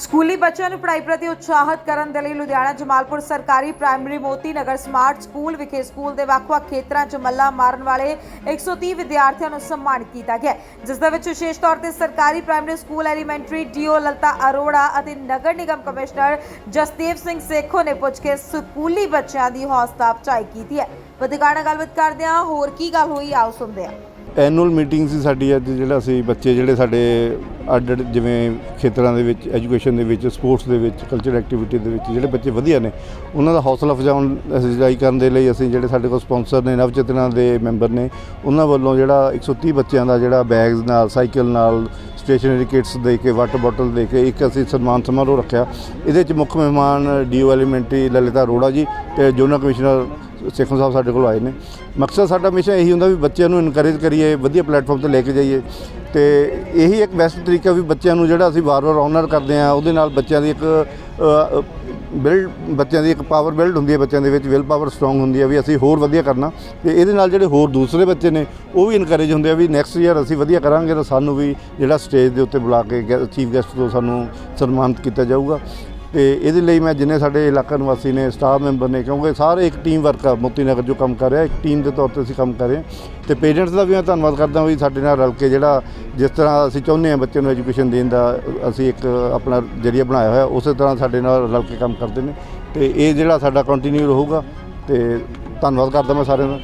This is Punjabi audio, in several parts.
ਸਕੂਲੀ ਬੱਚਿਆਂ ਨੂੰ ਪੜ੍ਹਾਈ ਪ੍ਰਤੀ ਉਤਸ਼ਾਹਿਤ ਕਰਨ ਦੇ ਲਈ ਲੁਧਿਆਣਾ ਜਮਾਲਪੁਰ ਸਰਕਾਰੀ primary Moti Nagar smart school ਵਿਖੇ ਸਕੂਲ ਦੇ ਵੱਖ-ਵੱਖ ਖੇਤਰਾਂ 'ਚ ਮੱਲਾ ਮਾਰਨ ਵਾਲੇ 130 ਵਿਦਿਆਰਥੀਆਂ ਨੂੰ ਸਨਮਾਨਿਤ ਕੀਤਾ ਗਿਆ। ਜਿਸ ਦੇ ਵਿੱਚ ਵਿਸ਼ੇਸ਼ ਤੌਰ ਤੇ ਸਰਕਾਰੀ primary school elementary DO Lalita Arora ਅਤੇ ਨਗਰ ਨਿਗਮ ਕਮਿਸ਼ਨਰ ਜਸਦੇਵ ਸਿੰਘ ਸੇਖੋ ਨੇ ਪੁੱਛ ਕੇ ਸਕੂਲੀ ਬੱਚਿਆਂ ਦੀ ਹੌਸਲਾ ਅਫਜ਼ਾਈ ਕੀਤੀ ਹੈ। ਪੱਤਰਕਾਰ ਨਾਲ ਗੱਲਬਾਤ ਕਰਦੇ ਹਾਂ ਹੋਰ ਕੀ ਗੱਲ ਹੋਈ, ਆਓ ਸੁਣਦੇ ਹਾਂ। ਐਨੂਅਲ ਮੀਟਿੰਗ ਸੀ ਸਾਡੀ ਅੱਜ ਜਿਹੜਾ ਅਸੀਂ ਬੱਚੇ ਜਿਹੜੇ ਸਾਡੇ ਅੱਡ ਅੱਡ ਜਿਵੇਂ ਖੇਤਰਾਂ ਦੇ ਵਿੱਚ ਐਜੂਕੇਸ਼ਨ ਦੇ ਵਿੱਚ ਸਪੋਰਟਸ ਦੇ ਵਿੱਚ ਕਲਚਰ ਐਕਟੀਵਿਟੀ ਦੇ ਵਿੱਚ ਜਿਹੜੇ ਬੱਚੇ ਵਧੀਆ ਨੇ, ਉਹਨਾਂ ਦਾ ਹੌਸਲਾ ਅਫਜ਼ਾਉਣ, ਅਫਜ਼ਾਈ ਕਰਨ ਦੇ ਲਈ ਅਸੀਂ ਜਿਹੜੇ ਸਾਡੇ ਕੋਲ ਸਪਾਂਸਰ ਨੇ ਨਵਚੇਤਨਾ ਦੇ ਮੈਂਬਰ ਨੇ, ਉਹਨਾਂ ਵੱਲੋਂ ਜਿਹੜਾ 130 ਬੱਚਿਆਂ ਦਾ ਜਿਹੜਾ ਬੈਗਸ ਨਾਲ ਸਾਈਕਲ ਨਾਲ ਸਟੇਸ਼ਨਰੀ ਕਿਟਸ ਦੇ ਕੇ, ਵਾਟਰ ਬੋਟਲ ਦੇ ਕੇ, ਇੱਕ ਅਸੀਂ ਸਨਮਾਨ ਸਮਾਰੋਹ ਰੱਖਿਆ। ਇਹਦੇ 'ਚ ਮੁੱਖ ਮਹਿਮਾਨ ਡੀਓ ਐਲੀਮੈਂਟਰੀ ਲਲਿਤਾ ਅਰੋੜਾ ਜੀ ਤੇ ਜੋਨਲ ਕਮਿਸ਼ਨਰ ਸੇਖੋਂ ਸਾਹਿਬ ਸਾਡੇ ਕੋਲ ਆਏ ਨੇ। ਮਕਸਦ ਸਾਡਾ ਹਮੇਸ਼ਾ ਇਹੀ ਹੁੰਦਾ ਵੀ ਬੱਚਿਆਂ ਨੂੰ ਇਨਕਰੇਜ ਕਰੀਏ, ਵਧੀਆ ਪਲੇਟਫਾਰਮ ਤੇ ਲੈ ਕੇ ਜਾਈਏ। ਤੇ ਇਹੀ ਇੱਕ ਬੈਸਟ ਤਰੀਕਾ ਵੀ ਬੱਚਿਆਂ ਨੂੰ ਜਿਹੜਾ ਅਸੀਂ ਵਾਰ-ਵਾਰ ਆਨਰ ਕਰਦੇ ਆ ਉਹਦੇ ਨਾਲ ਬੱਚਿਆਂ ਦੀ ਇੱਕ ਬਿਲਡ ਬੱਚਿਆਂ ਦੀ ਇੱਕ ਪਾਵਰ ਬਿਲਡ ਹੁੰਦੀ ਹੈ, ਬੱਚਿਆਂ ਦੇ ਵਿੱਚ ਵਿਲ ਪਾਵਰ ਸਟਰੋਂਗ ਹੁੰਦੀ ਹੈ, ਵੀ ਅਸੀਂ ਹੋਰ ਵਧੀਆ ਕਰਨਾ। ਤੇ ਇਹਦੇ ਨਾਲ ਜਿਹੜੇ ਹੋਰ ਦੂਸਰੇ ਬੱਚੇ ਨੇ, ਉਹ ਵੀ ਇਨਕਰੇਜ ਹੁੰਦੇ ਆ ਵੀ ਨੈਕਸਟ ਈਅਰ ਅਸੀਂ ਵਧੀਆ ਕਰਾਂਗੇ ਤਾਂ ਸਾਨੂੰ ਵੀ ਜਿਹੜਾ ਸਟੇਜ ਦੇ ਉੱਤੇ ਬੁਲਾ ਕੇ ਚੀਫ ਗੈਸਟ ਤੋਂ ਸਾਨੂੰ ਸਨਮਾਨਿਤ ਕੀਤਾ ਜਾਊਗਾ। ਤੇ ਇਹਦੇ ਲਈ ਮੈਂ ਜਿੰਨੇ ਸਾਡੇ ਇਲਾਕਾ ਨਿਵਾਸੀ ਨੇ ਸਟਾਫ ਮੈਂਬਰ ਨੇ, ਕਿਉਂਕਿ ਸਾਰੇ ਇੱਕ ਟੀਮ ਵਰਕ ਆ ਮੋਤੀ ਨਗਰ ਜੋ ਕੰਮ ਕਰ ਰਿਹਾ, ਇੱਕ ਟੀਮ ਦੇ ਤੌਰ ਤੇ ਅਸੀਂ ਕੰਮ ਕਰ ਰਹੇ ਹਾਂ। ਤੇ ਪੇਰੈਂਟਸ ਦਾ ਵੀ ਮੈਂ ਧੰਨਵਾਦ ਕਰਦਾ ਵੀ ਸਾਡੇ ਨਾਲ ਰਲ ਕੇ ਜਿਹੜਾ ਜਿਸ ਤਰ੍ਹਾਂ ਅਸੀਂ ਚਾਹੁੰਦੇ ਹਾਂ ਬੱਚੇ ਨੂੰ ਐਜੂਕੇਸ਼ਨ ਦੇਣ ਦਾ, ਅਸੀਂ ਇੱਕ ਆਪਣਾ ਜਰੀਆ ਬਣਾਇਆ ਹੋਇਆ, ਉਸੇ ਤਰ੍ਹਾਂ ਸਾਡੇ ਨਾਲ ਰਲ ਕੇ ਕੰਮ ਕਰਦੇ ਨੇ। ਤੇ ਇਹ ਜਿਹੜਾ ਸਾਡਾ ਕੰਟੀਨਿਊ ਰਹੂਗਾ ਤੇ ਧੰਨਵਾਦ ਕਰਦਾ ਮੈਂ ਸਾਰਿਆਂ ਦਾ।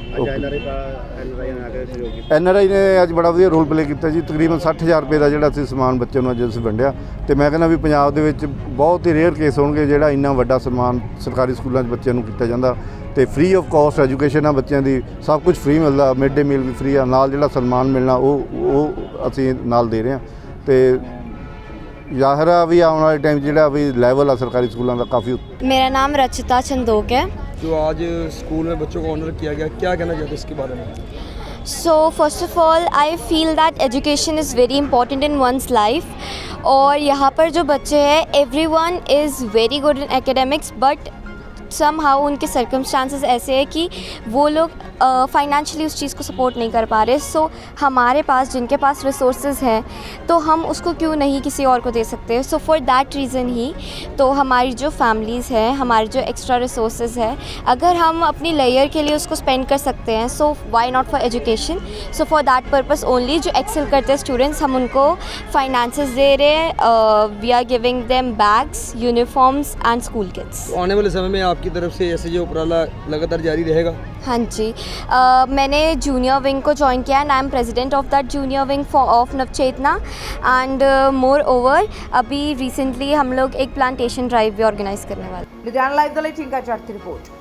ਐਨਆਰਆਈ ਨੇ ਅੱਜ ਬੜਾ ਵਧੀਆ ਰੋਲ ਪਲੇ ਕੀਤਾ ਜੀ। ਤਕਰੀਬਨ 60000 ਰੁਪਏ ਦਾ ਜਿਹੜਾ ਅਸੀਂ ਸਮਾਨ ਬੱਚਿਆਂ ਨੂੰ ਅੱਜ ਅਸੀਂ ਵੰਡਿਆ। ਤੇ ਮੈਂ ਕਹਿੰਦਾ ਵੀ ਪੰਜਾਬ ਦੇ ਵਿੱਚ ਬਹੁਤ ਹੀ ਰੇਅਰ ਕੇਸ ਹੋਣਗੇ ਜਿਹੜਾ ਇੰਨਾ ਵੱਡਾ ਸਮਾਨ ਸਰਕਾਰੀ ਸਕੂਲਾਂ 'ਚ ਬੱਚਿਆਂ ਨੂੰ ਕੀਤਾ ਜਾਂਦਾ। ਤੇ ਫ੍ਰੀ ਆਫ ਕਾਸਟ ਐਜੂਕੇਸ਼ਨ ਆ ਬੱਚਿਆਂ ਦੀ। ਸਭ ਕੁਝ ਫ੍ਰੀ ਮਿਲਦਾ। ਮਿਡ ਡੇ ਮੀਲ ਵੀ ਫ੍ਰੀ ਆ। ਨਾਲ ਜਿਹੜਾ ਸਨਮਾਨ ਮਿਲਣਾ ਉਹ ਉਹ ਅਸੀਂ ਨਾਲ ਦੇ ਰਹੇ ਹਾਂ। ਤੇ ਜ਼ਾਹਰਾ ਵੀ ਆਉਣ ਵਾਲੇ ਟਾਈਮ ਜਿਹੜਾ ਵੀ ਲੈਵਲ ਆ ਸਰਕਾਰੀ ਸਕੂਲਾਂ ਦਾ ਕਾਫੀ ਮੇਰਾ ਨਾਮ ਰਚਿਤਾ ਚੰਦੋਕ ਹੈ। जो आज स्कूल में बच्चों को ऑनर किया गया, क्या कहना चाहते हैं इसके बारे में? So first of all I feel that education is very important in one's life और यहाँ पर जो बच्चे हैं every one is very good in academics but somehow उनके सर्कमस्टांसेस ऐसे हैं कि वो लोग फाइनेंशियली उस चीज़ को सपोर्ट नहीं कर पा रहे। सो so, हमारे पास जिनके पास रिसोर्सेज हैं तो हम उसको क्यों नहीं किसी और को दे सकते? सो फॉर दैट रीज़न ही तो हमारी जो फैमिलीज़ हैं हमारे जो एक्स्ट्रा रिसोर्सेज है अगर हम अपनी लेयर के लिए उसको स्पेंड कर सकते हैं so why not for education so for that purpose only जो एक्सेल करते हैं स्टूडेंट्स हम उनको फाइनेंसेस दे रहे हैं। We are giving them bags uniforms and school kits आने वाले समय में आपकी तरफ़ से ऐसे जो उपराला लगातार जारी रहेगा? हाँ जी। आ, मैंने जूनियर विंग को ज्वाइन किया and I am president of that junior wing for of Navchetna and moreover अभी रिसेंटली हम लोग एक प्लांटेशन ड्राइव भी ऑर्गेनाइज करने वाले लुधियाना लाइव द लाइट इनका रिपोर्ट